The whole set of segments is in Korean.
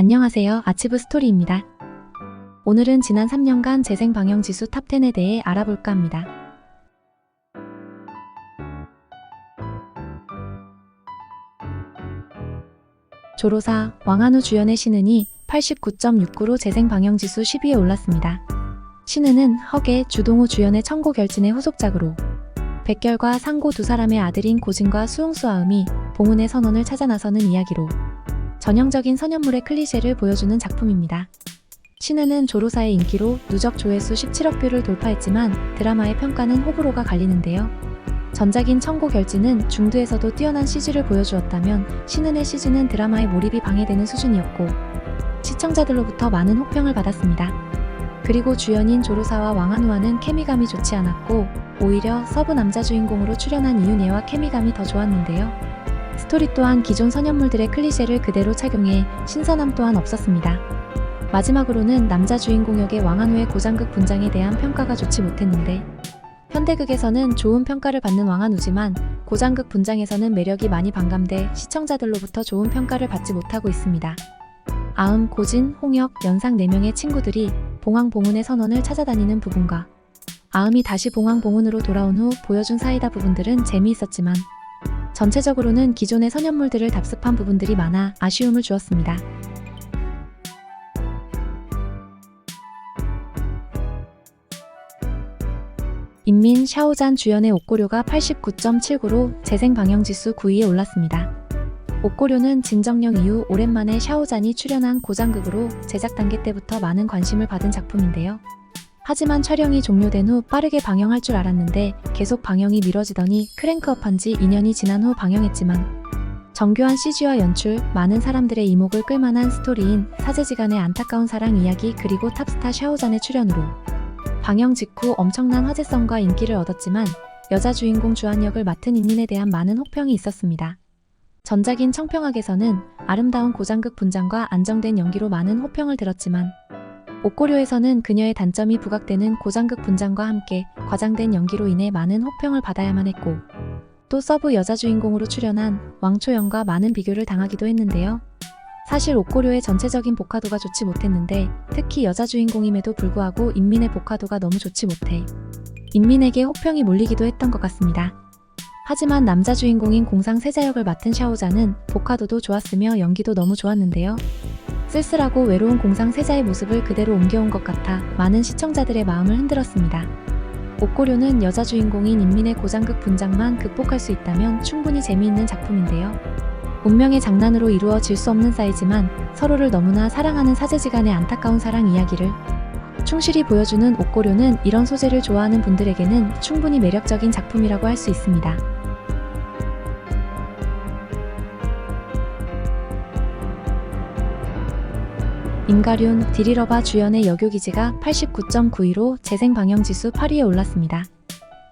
안녕하세요. 아치브 스토리입니다. 오늘은 지난 3년간 재생 방영 지수 탑10에 대해 알아볼까 합니다. 조로사 왕한우 주연의 신은이 89.69로 재생 방영 지수 10위에 올랐습니다. 신은은 허계 주동우 주연의 청고 결진의 후속작으로 백결과 상고 두 사람의 아들인 고진과 수웅수아음이 봉운의 선원을 찾아 나서는 이야기로 전형적인 선현물의 클리셰를 보여주는 작품입니다. 신은은 조로사의 인기로 누적 조회수 17억 뷰를 돌파했지만 드라마의 평가는 호불호가 갈리는데요. 전작인 청고 결지는 중두에서도 뛰어난 CG를 보여주었다면 신은의 CG는 드라마의 몰입이 방해되는 수준이었고 시청자들로부터 많은 호평을 받았습니다. 그리고 주연인 조로사와 왕한우와는 케미감이 좋지 않았고 오히려 서브 남자 주인공으로 출연한 이윤예와 케미감이 더 좋았는데요. 스토리 또한 기존 선현물들의 클리셰를 그대로 착용해 신선함 또한 없었습니다. 마지막으로는 남자 주인공 역의 왕한우의 고장극 분장에 대한 평가가 좋지 못했는데 현대극에서는 좋은 평가를 받는 왕한우지만 고장극 분장에서는 매력이 많이 반감돼 시청자들로부터 좋은 평가를 받지 못하고 있습니다. 아음, 고진, 홍역, 연상 4명의 친구들이 봉황 봉운의 선원을 찾아다니는 부분과 아음이 다시 봉황 봉운으로 돌아온 후 보여준 사이다 부분들은 재미있었지만 전체적으로는 기존의 선현물들을 답습한 부분들이 많아 아쉬움을 주었습니다. 인민 샤오잔 주연의 옥고료가 89.79로 재생 방영 지수 9위에 올랐습니다. 옥고료는 진정령 이후 오랜만에 샤오잔이 출연한 고장극으로 제작 단계 때부터 많은 관심을 받은 작품인데요. 하지만 촬영이 종료된 후 빠르게 방영할 줄 알았는데 계속 방영이 미뤄지더니 크랭크업한 지 2년이 지난 후 방영했지만 정교한 CG와 연출, 많은 사람들의 이목을 끌만한 스토리인 사제지간의 안타까운 사랑 이야기 그리고 탑스타 샤오잔의 출연으로 방영 직후 엄청난 화제성과 인기를 얻었지만 여자 주인공 주한 역을 맡은 인민에 대한 많은 혹평이 있었습니다. 전작인 청평학에서는 아름다운 고장극 분장과 안정된 연기로 많은 호평을 들었지만 옥고료에서는 그녀의 단점이 부각되는 고장극 분장과 함께 과장된 연기로 인해 많은 호평을 받아야만 했고 또 서브 여자 주인공으로 출연한 왕초영과 많은 비교를 당하기도 했는데요. 사실 옥고료의 전체적인 복화도가 좋지 못했는데 특히 여자 주인공임에도 불구하고 인민의 복화도가 너무 좋지 못해 인민에게 호평이 몰리기도 했던 것 같습니다. 하지만 남자 주인공인 공상 세자 역을 맡은 샤오자는 복화도도 좋았으며 연기도 너무 좋았는데요. 쓸쓸하고 외로운 공상 세자의 모습을 그대로 옮겨온 것 같아 많은 시청자들의 마음을 흔들었습니다. 옥고료는 여자 주인공인 인민의 고장극 분장만 극복할 수 있다면 충분히 재미있는 작품인데요. 운명의 장난으로 이루어질 수 없는 사이지만 서로를 너무나 사랑하는 사제지간의 안타까운 사랑 이야기를 충실히 보여주는 옥고료는 이런 소재를 좋아하는 분들에게는 충분히 매력적인 작품이라고 할 수 있습니다. 임가륜, 디리러바 주연의 여교기지가 89.92로 재생 방영 지수 8위에 올랐습니다.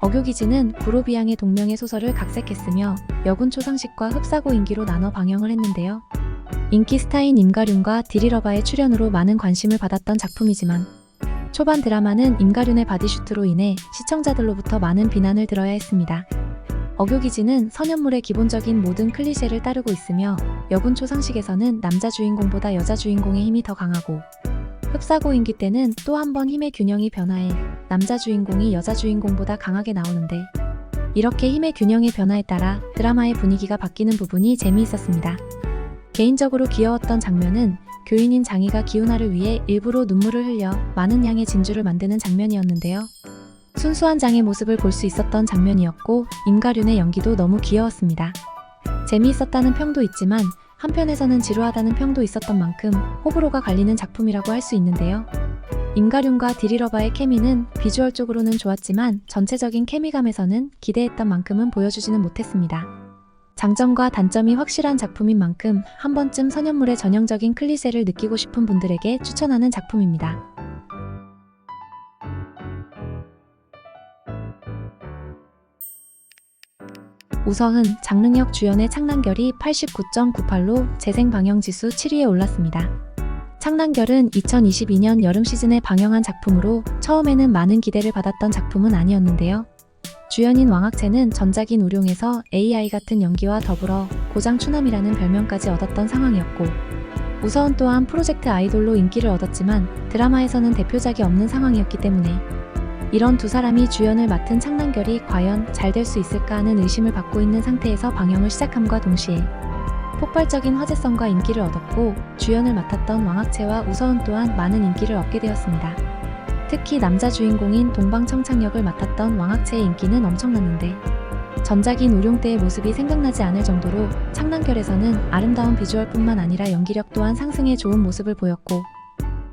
어교기지는 구로비양의 동명의 소설을 각색했으며 여군 초상식과 흡사고 인기로 나눠 방영을 했는데요. 인기 스타인 임가륜과 디리러바의 출연으로 많은 관심을 받았던 작품이지만 초반 드라마는 임가륜의 바디슈트로 인해 시청자들로부터 많은 비난을 들어야 했습니다. 어교기지는 선현물의 기본적인 모든 클리셰를 따르고 있으며 여군 초 상식에서는 남자 주인공보다 여자 주인공의 힘이 더 강하고 흡사고인기 때는 또 한 번 힘의 균형이 변화해 남자 주인공이 여자 주인공보다 강하게 나오는데 이렇게 힘의 균형의 변화에 따라 드라마의 분위기가 바뀌는 부분이 재미있었습니다. 개인적으로 귀여웠던 장면은 교인인 장희가 기훈아를 위해 일부러 눈물을 흘려 많은 양의 진주를 만드는 장면이었는데요. 순수한 장의 모습을 볼 수 있었던 장면이었고 임가륜의 연기도 너무 귀여웠습니다. 재미있었다는 평도 있지만 한편에서는 지루하다는 평도 있었던 만큼 호불호가 갈리는 작품이라고 할 수 있는데요. 임가륜과 디리러바의 케미는 비주얼적으로는 좋았지만 전체적인 케미감에서는 기대했던 만큼은 보여주지는 못했습니다. 장점과 단점이 확실한 작품인 만큼 한 번쯤 선현물의 전형적인 클리셰를 느끼고 싶은 분들에게 추천하는 작품입니다. 우서은, 장릉혁 주연의 창난결이 89.98로 재생 방영 지수 7위에 올랐습니다. 창난결은 2022년 여름 시즌에 방영한 작품으로 처음에는 많은 기대를 받았던 작품은 아니었는데요. 주연인 왕학채는 전작인 우룡에서 AI 같은 연기와 더불어 고장 추남이라는 별명까지 얻었던 상황이었고 우서은 또한 프로젝트 아이돌로 인기를 얻었지만 드라마에서는 대표작이 없는 상황이었기 때문에 이런 두 사람이 주연을 맡은 창난결이 과연 잘 될 수 있을까 하는 의심을 받고 있는 상태에서 방영을 시작함과 동시에 폭발적인 화제성과 인기를 얻었고 주연을 맡았던 왕학채와 우서은 또한 많은 인기를 얻게 되었습니다. 특히 남자 주인공인 동방청창역을 맡았던 왕학채의 인기는 엄청났는데 전작인 우룡 때의 모습이 생각나지 않을 정도로 창난결에서는 아름다운 비주얼뿐만 아니라 연기력 또한 상승해 좋은 모습을 보였고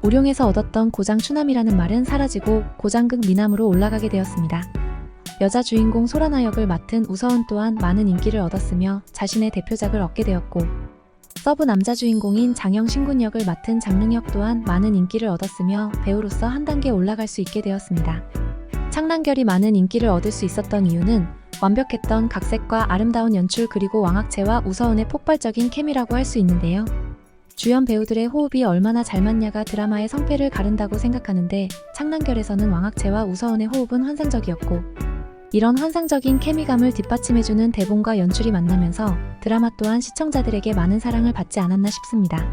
우룡에서 얻었던 고장 추남이라는 말은 사라지고 고장극 미남으로 올라가게 되었습니다. 여자 주인공 소라나 역을 맡은 우서은 또한 많은 인기를 얻었으며 자신의 대표작을 얻게 되었고 서브 남자 주인공인 장영 신군 역을 맡은 장릉역 또한 많은 인기를 얻었으며 배우로서 한 단계 올라갈 수 있게 되었습니다. 창난결이 많은 인기를 얻을 수 있었던 이유는 완벽했던 각색과 아름다운 연출 그리고 왕학채와 우서은의 폭발적인 케미라고 할 수 있는데요. 주연 배우들의 호흡이 얼마나 잘 맞냐가 드라마의 성패를 가른다고 생각하는데 창난결에서는 왕학채와 우서은의 호흡은 환상적이었고 이런 환상적인 케미감을 뒷받침해주는 대본과 연출이 만나면서 드라마 또한 시청자들에게 많은 사랑을 받지 않았나 싶습니다.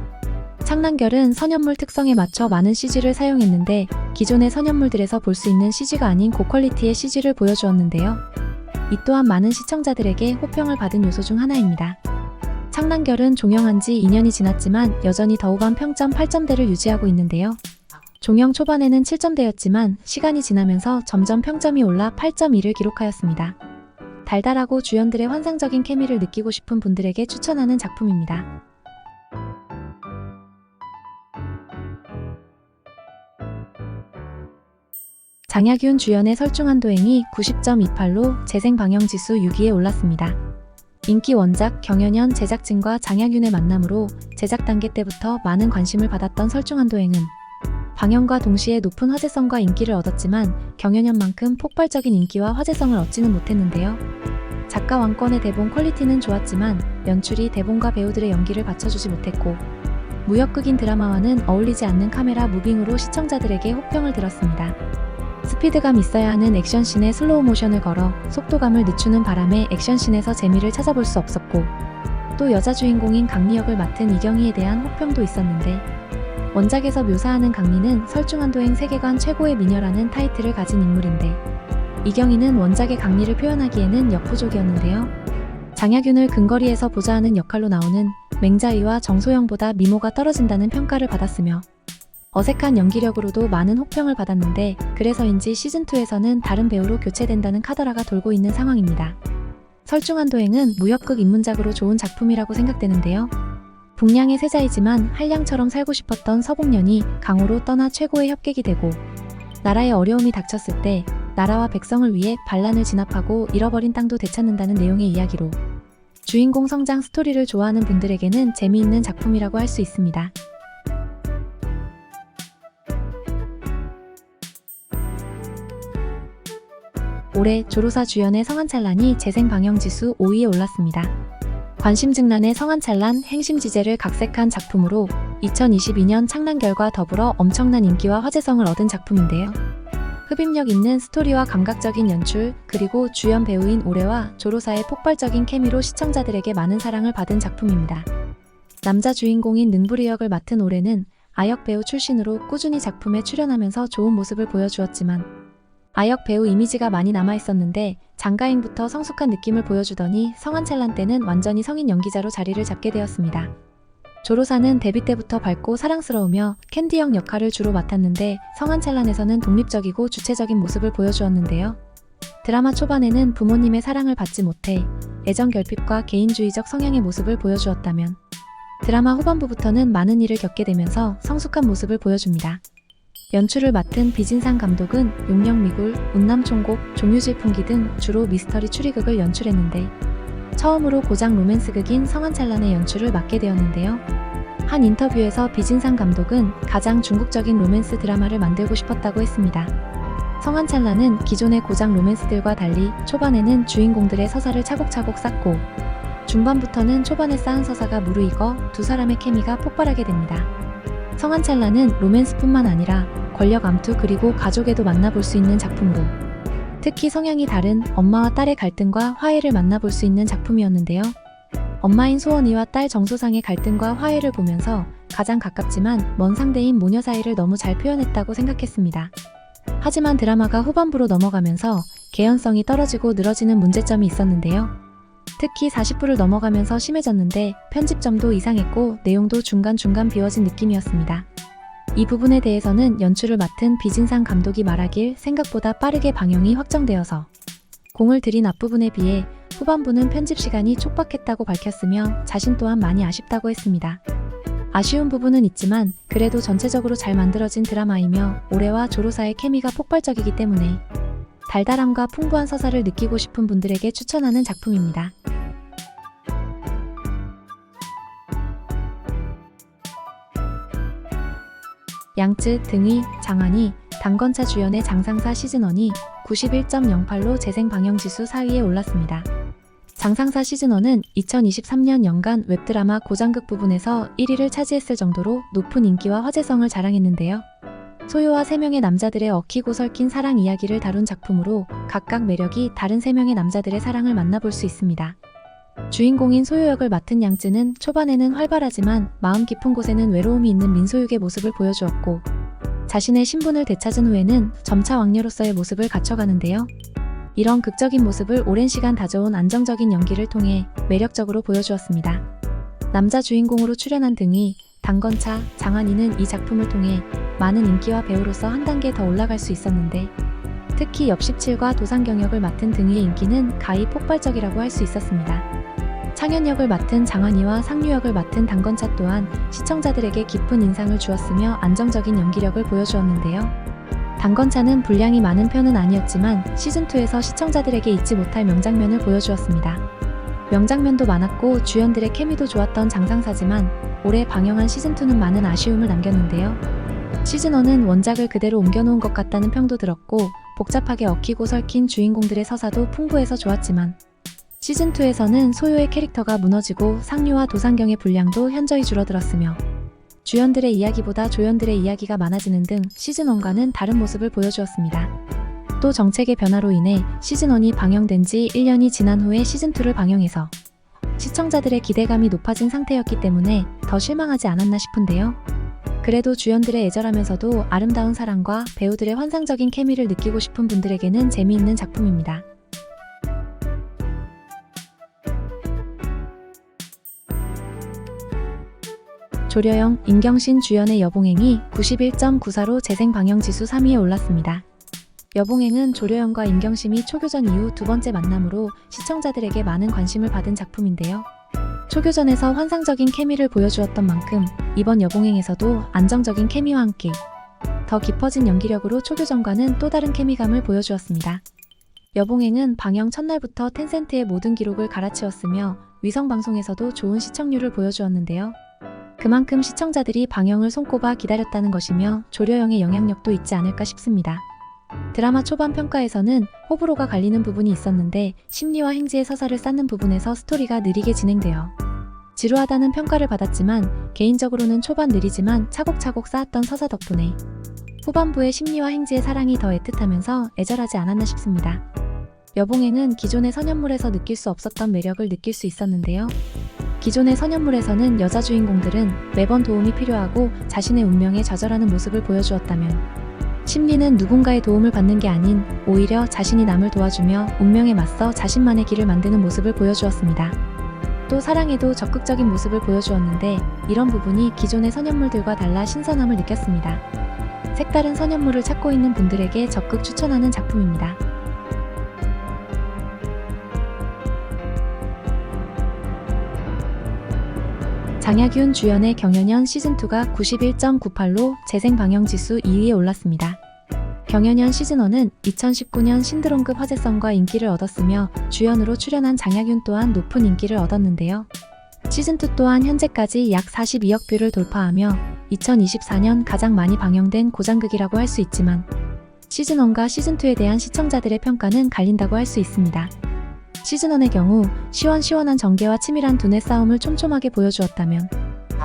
창난결은 선연물 특성에 맞춰 많은 CG를 사용했는데 기존의 선연물들에서 볼 수 있는 CG가 아닌 고퀄리티의 CG를 보여주었는데요. 이 또한 많은 시청자들에게 호평을 받은 요소 중 하나입니다. 창난결은 종영한 지 2년이 지났지만 여전히 더우반 평점 8점대를 유지하고 있는데요. 종영 초반에는 7점대였지만 시간이 지나면서 점점 평점이 올라 8.2를 기록하였습니다. 달달하고 주연들의 환상적인 케미를 느끼고 싶은 분들에게 추천하는 작품입니다. 장약윤 주연의 설중한 도행이 90.28로 재생 방영 지수 6위에 올랐습니다. 인기 원작 경연연 제작진과 장약윤의 만남으로 제작 단계 때부터 많은 관심을 받았던 설중한 도행은 방영과 동시에 높은 화제성과 인기를 얻었지만 경연연만큼 폭발적인 인기와 화제성을 얻지는 못했는데요. 작가 왕권의 대본 퀄리티는 좋았지만 연출이 대본과 배우들의 연기를 받쳐주지 못했고 무역극인 드라마와는 어울리지 않는 카메라 무빙으로 시청자들에게 호평을 들었습니다. 스피드감 있어야 하는 액션씬에 슬로우 모션을 걸어 속도감을 늦추는 바람에 액션씬에서 재미를 찾아볼 수 없었고 또 여자 주인공인 강리 역을 맡은 이경희에 대한 호평도 있었는데 원작에서 묘사하는 강리는 설중한도행 세계관 최고의 미녀라는 타이틀을 가진 인물인데 이경희는 원작의 강리를 표현하기에는 역부족이었는데요. 장약윤을 근거리에서 보좌하는 역할로 나오는 맹자위와 정소영보다 미모가 떨어진다는 평가를 받았으며 어색한 연기력으로도 많은 호평을 받았는데 그래서인지 시즌2에서는 다른 배우로 교체된다는 카더라가 돌고 있는 상황입니다. 설중한 도행은 무협극 입문작으로 좋은 작품이라고 생각되는데요. 북량의 세자이지만 한량처럼 살고 싶었던 서복년이 강호로 떠나 최고의 협객이 되고 나라에 어려움이 닥쳤을 때 나라와 백성을 위해 반란을 진압하고 잃어버린 땅도 되찾는다는 내용의 이야기로 주인공 성장 스토리를 좋아하는 분들에게는 재미있는 작품이라고 할 수 있습니다. 올해 조로사 주연의 성한찬란이 재생 방영 지수 5위에 올랐습니다. 관심 증란의 성한찬란 행심지제를 각색한 작품으로 2022년 창난결과 더불어 엄청난 인기와 화제성을 얻은 작품인데요. 흡입력 있는 스토리와 감각적인 연출, 그리고 주연 배우인 올해와 조로사의 폭발적인 케미로 시청자들에게 많은 사랑을 받은 작품입니다. 남자 주인공인 능부리 역을 맡은 올해는 아역 배우 출신으로 꾸준히 작품에 출연하면서 좋은 모습을 보여주었지만 아역 배우 이미지가 많이 남아 있었는데 장가인부터 성숙한 느낌을 보여주더니 성한찰란 때는 완전히 성인 연기자로 자리를 잡게 되었습니다. 조로사는 데뷔 때부터 밝고 사랑스러우며 캔디형 역할을 주로 맡았는데 성한찰란에서는 독립적이고 주체적인 모습을 보여주었는데요. 드라마 초반에는 부모님의 사랑을 받지 못해 애정 결핍과 개인주의적 성향의 모습을 보여주었다면 드라마 후반부부터는 많은 일을 겪게 되면서 성숙한 모습을 보여줍니다. 연출을 맡은 비진상 감독은 용령미굴, 운남총곡, 종유질 풍기 등 주로 미스터리 추리극을 연출했는데 처음으로 고장 로맨스극인 성한찰란의 연출을 맡게 되었는데요. 한 인터뷰에서 비진상 감독은 가장 중국적인 로맨스 드라마를 만들고 싶었다고 했습니다. 성한찰란은 기존의 고장 로맨스들과 달리 초반에는 주인공들의 서사를 차곡차곡 쌓고 중반부터는 초반에 쌓은 서사가 무르익어 두 사람의 케미가 폭발하게 됩니다. 성한찰란은 로맨스뿐만 아니라 권력 암투 그리고 가족에도 만나볼 수 있는 작품으로 특히 성향이 다른 엄마와 딸의 갈등과 화해를 만나볼 수 있는 작품이었는데요. 엄마인 소원이와 딸 정소상의 갈등과 화해를 보면서 가장 가깝지만 먼 상대인 모녀 사이를 너무 잘 표현했다고 생각했습니다. 하지만 드라마가 후반부로 넘어가면서 개연성이 떨어지고 늘어지는 문제점이 있었는데요. 특히 40부를 넘어가면서 심해졌는데 편집점도 이상했고 내용도 중간중간 비워진 느낌이었습니다. 이 부분에 대해서는 연출을 맡은 비진상 감독이 말하길 생각보다 빠르게 방영이 확정되어서 공을 들인 앞부분에 비해 후반부는 편집 시간이 촉박했다고 밝혔으며 자신 또한 많이 아쉽다고 했습니다. 아쉬운 부분은 있지만 그래도 전체적으로 잘 만들어진 드라마이며 올해와 조로사의 케미가 폭발적이기 때문에 달달함과 풍부한 서사를 느끼고 싶은 분들에게 추천하는 작품입니다. 양쯔, 등위, 장한이, 당건차 주연의 장상사 시즌1이 91.08로 재생 방영 지수 4위에 올랐습니다. 장상사 시즌1은 2023년 연간 웹드라마 고장극 부분에서 1위를 차지했을 정도로 높은 인기와 화제성을 자랑했는데요. 소요와 3명의 남자들의 얽히고 설킨 사랑 이야기를 다룬 작품으로 각각 매력이 다른 3명의 남자들의 사랑을 만나볼 수 있습니다. 주인공인 소요 역을 맡은 양쯔는 초반에는 활발하지만 마음 깊은 곳에는 외로움이 있는 민소육의 모습을 보여주었고 자신의 신분을 되찾은 후에는 점차 왕녀로서의 모습을 갖춰가는데요. 이런 극적인 모습을 오랜 시간 다져온 안정적인 연기를 통해 매력적으로 보여주었습니다. 남자 주인공으로 출연한 등이 당건차, 장한이는 이 작품을 통해 많은 인기와 배우로서 한 단계 더 올라갈 수 있었는데 특히 엽17과 도상 경역을 맡은 등이의 인기는 가히 폭발적이라고 할 수 있었습니다. 창현 역을 맡은 장한이와 상류 역을 맡은 당건차 또한 시청자들에게 깊은 인상을 주었으며 안정적인 연기력을 보여주었는데요. 당건차는 분량이 많은 편은 아니었지만 시즌2에서 시청자들에게 잊지 못할 명장면을 보여주었습니다. 명장면도 많았고 주연들의 케미도 좋았던 장상사지만 올해 방영한 시즌2는 많은 아쉬움을 남겼는데요. 시즌1은 원작을 그대로 옮겨놓은 것 같다는 평도 들었고 복잡하게 얽히고 설킨 주인공들의 서사도 풍부해서 좋았지만 시즌2에서는 소요의 캐릭터가 무너지고 상류와 도상경의 분량도 현저히 줄어들었으며 주연들의 이야기보다 조연들의 이야기가 많아지는 등 시즌1과는 다른 모습을 보여주었습니다. 또 정책의 변화로 인해 시즌1이 방영된 지 1년이 지난 후에 시즌2를 방영해서 시청자들의 기대감이 높아진 상태였기 때문에 더 실망하지 않았나 싶은데요. 그래도 주연들의 애절하면서도 아름다운 사랑과 배우들의 환상적인 케미를 느끼고 싶은 분들에게는 재미있는 작품입니다. 조려영, 임경신 주연의 여봉행이 91.94로 재생 방영 지수 3위에 올랐습니다. 여봉행은 조려영과 임경심이 초교전 이후 두 번째 만남으로 시청자들에게 많은 관심을 받은 작품인데요. 초교전에서 환상적인 케미를 보여주었던 만큼 이번 여봉행에서도 안정적인 케미와 함께 더 깊어진 연기력으로 초교전과는 또 다른 케미감을 보여주었습니다. 여봉행은 방영 첫날부터 텐센트의 모든 기록을 갈아치웠으며 위성방송에서도 좋은 시청률을 보여주었는데요. 그만큼 시청자들이 방영을 손꼽아 기다렸다는 것이며 조려영의 영향력도 있지 않을까 싶습니다. 드라마 초반 평가에서는 호불호가 갈리는 부분이 있었는데 심리와 행지의 서사를 쌓는 부분에서 스토리가 느리게 진행되어 지루하다는 평가를 받았지만 개인적으로는 초반 느리지만 차곡차곡 쌓았던 서사 덕분에 후반부의 심리와 행지의 사랑이 더 애틋하면서 애절하지 않았나 싶습니다. 여봉행은 기존의 선연물에서 느낄 수 없었던 매력을 느낄 수 있었는데요. 기존의 선연물에서는 여자 주인공들은 매번 도움이 필요하고 자신의 운명에 좌절하는 모습을 보여주었다면 심리는 누군가의 도움을 받는 게 아닌 오히려 자신이 남을 도와주며 운명에 맞서 자신만의 길을 만드는 모습을 보여주었습니다. 또 사랑에도 적극적인 모습을 보여주었는데 이런 부분이 기존의 선연물들과 달라 신선함을 느꼈습니다. 색다른 선연물을 찾고 있는 분들에게 적극 추천하는 작품입니다. 장약윤 주연의 경연연 시즌2가 91.98로 재생 방영 지수 2위에 올랐습니다. 경연연 시즌1은 2019년 신드롬급 화제성과 인기를 얻었으며 주연으로 출연한 장약윤 또한 높은 인기를 얻었는데요. 시즌2 또한 현재까지 약 42억 뷰를 돌파하며 2024년 가장 많이 방영된 고장극이라고 할 수 있지만 시즌1과 시즌2에 대한 시청자들의 평가는 갈린다고 할 수 있습니다. 시즌1의 경우 시원시원한 전개와 치밀한 두뇌 싸움을 촘촘하게 보여주었다면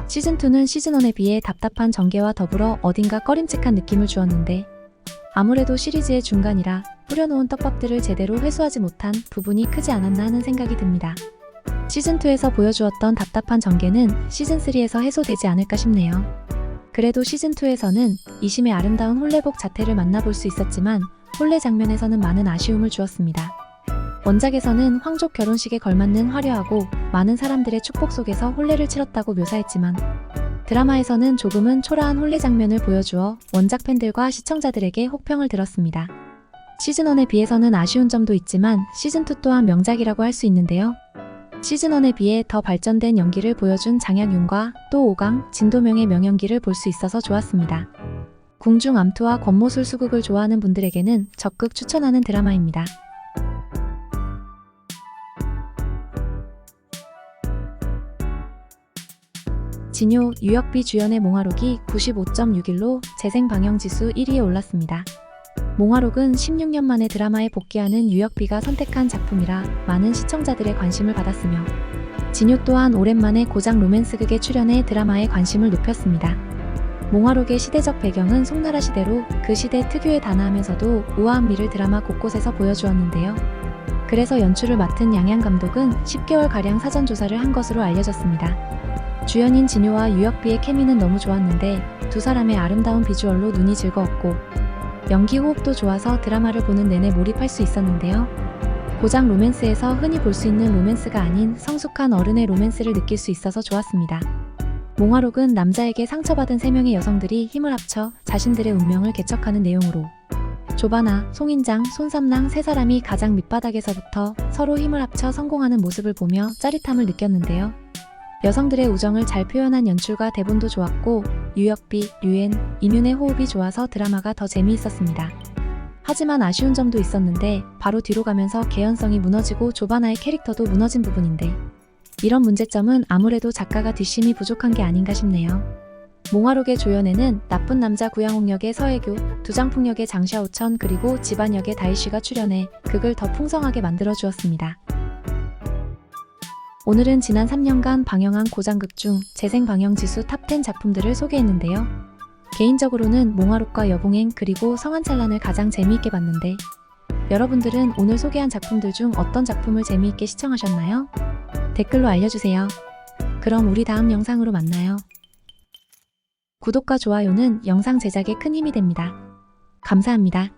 시즌2는 시즌1에 비해 답답한 전개와 더불어 어딘가 꺼림칙한 느낌을 주었는데 아무래도 시리즈의 중간이라 뿌려놓은 떡밥들을 제대로 회수하지 못한 부분이 크지 않았나 하는 생각이 듭니다. 시즌2에서 보여주었던 답답한 전개는 시즌3에서 해소되지 않을까 싶네요. 그래도 시즌2에서는 이심의 아름다운 홀레복 자태를 만나볼 수 있었지만 홀레 장면에서는 많은 아쉬움을 주었습니다. 원작에서는 황족 결혼식에 걸맞는 화려하고 많은 사람들의 축복 속에서 홀레를 치렀다고 묘사했지만 드라마에서는 조금은 초라한 홀레 장면을 보여주어 원작 팬들과 시청자들에게 혹평을 들었습니다. 시즌1에 비해서는 아쉬운 점도 있지만 시즌2 또한 명작이라고 할 수 있는데요. 시즌1에 비해 더 발전된 연기를 보여준 장약윤과 또 오강, 진도명의 명연기를 볼 수 있어서 좋았습니다. 궁중 암투와 권모술 수국을 좋아하는 분들에게는 적극 추천하는 드라마입니다. 진요, 유혁비 주연의 몽화록이 95.61로 재생 방영 지수 1위에 올랐습니다. 몽화록은 16년 만에 드라마에 복귀하는 유혁비가 선택한 작품이라 많은 시청자들의 관심을 받았으며 진요 또한 오랜만에 고장 로맨스극에 출연해 드라마의 관심을 높였습니다. 몽화록의 시대적 배경은 송나라 시대로 그 시대 특유의 단아하면서도 우아한 미를 드라마 곳곳에서 보여주었는데요. 그래서 연출을 맡은 양양 감독은 10개월가량 사전 조사를 한 것으로 알려졌습니다. 주연인 진효와 유혁비의 케미는 너무 좋았는데 두 사람의 아름다운 비주얼로 눈이 즐거웠고 연기 호흡도 좋아서 드라마를 보는 내내 몰입할 수 있었는데요. 고장 로맨스에서 흔히 볼 수 있는 로맨스가 아닌 성숙한 어른의 로맨스를 느낄 수 있어서 좋았습니다. 몽화록은 남자에게 상처받은 세 명의 여성들이 힘을 합쳐 자신들의 운명을 개척하는 내용으로 조바나, 송인장, 손삼랑 세 사람이 가장 밑바닥에서부터 서로 힘을 합쳐 성공하는 모습을 보며 짜릿함을 느꼈는데요. 여성들의 우정을 잘 표현한 연출과 대본도 좋았고 유혁비, 류엔, 임윤의 호흡이 좋아서 드라마가 더 재미있었습니다. 하지만 아쉬운 점도 있었는데 바로 뒤로 가면서 개연성이 무너지고 조바나의 캐릭터도 무너진 부분인데 이런 문제점은 아무래도 작가가 뒷심이 부족한 게 아닌가 싶네요. 몽화록의 조연에는 나쁜 남자 구양옥 역의 서혜교, 두장풍 역의 장샤오천 그리고 집안 역의 다이씨가 출연해 극을 더 풍성하게 만들어 주었습니다. 오늘은 지난 3년간 방영한 고장극 중 재생 방영 지수 탑10 작품들을 소개했는데요. 개인적으로는 몽화록과 여봉행 그리고 성한찬란을 가장 재미있게 봤는데 여러분들은 오늘 소개한 작품들 중 어떤 작품을 재미있게 시청하셨나요? 댓글로 알려주세요. 그럼 우리 다음 영상으로 만나요. 구독과 좋아요는 영상 제작에 큰 힘이 됩니다. 감사합니다.